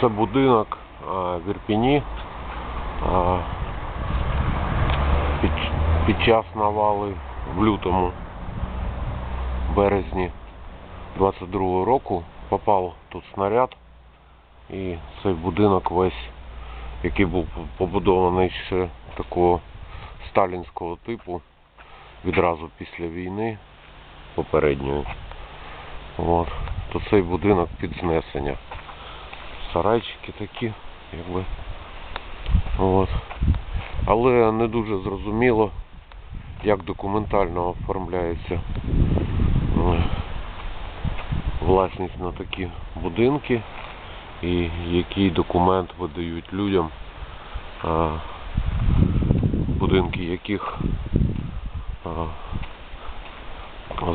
Це будинок а, в Ірпіні. Під, під час навали в лютому березні 22 року попав тут снаряд і цей будинок весь, який був побудований ще такого сталінського типу відразу після війни попередньої. От. То цей будинок під знесення. Сарайчики такі, якби. От. Але не дуже зрозуміло, як документально оформляється е, власність на такі будинки і який документ видають людям, е, будинки яких е,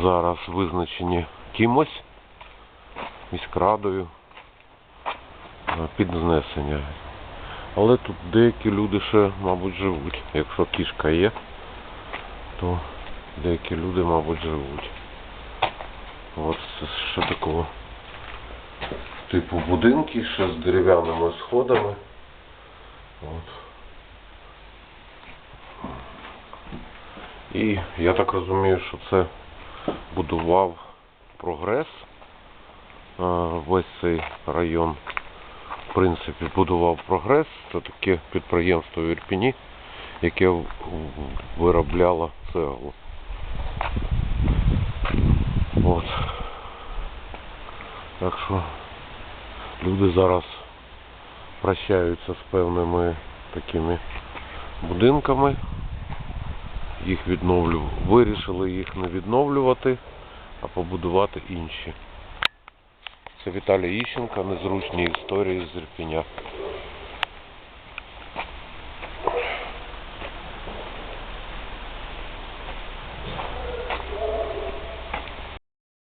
зараз визначені кимось, міськрадою під знесення. Але тут деякі люди ще, мабуть, живуть. Якщо кішка є, то деякі люди, мабуть, живуть. От це ще такого типу будинки, ще з дерев'яними сходами. От. І я так розумію, що це будував прогрес. Е, Весь цей район, принципі, будував прогрес. Це таке підприємство в Ірпіні, яке виробляло цеглу. От. Так що люди зараз прощаються з певними такими будинками. Їх відновлю. Вирішили їх не відновлювати, а побудувати інші. Це Віталій Іщенко, незручні історії з Ірпіня.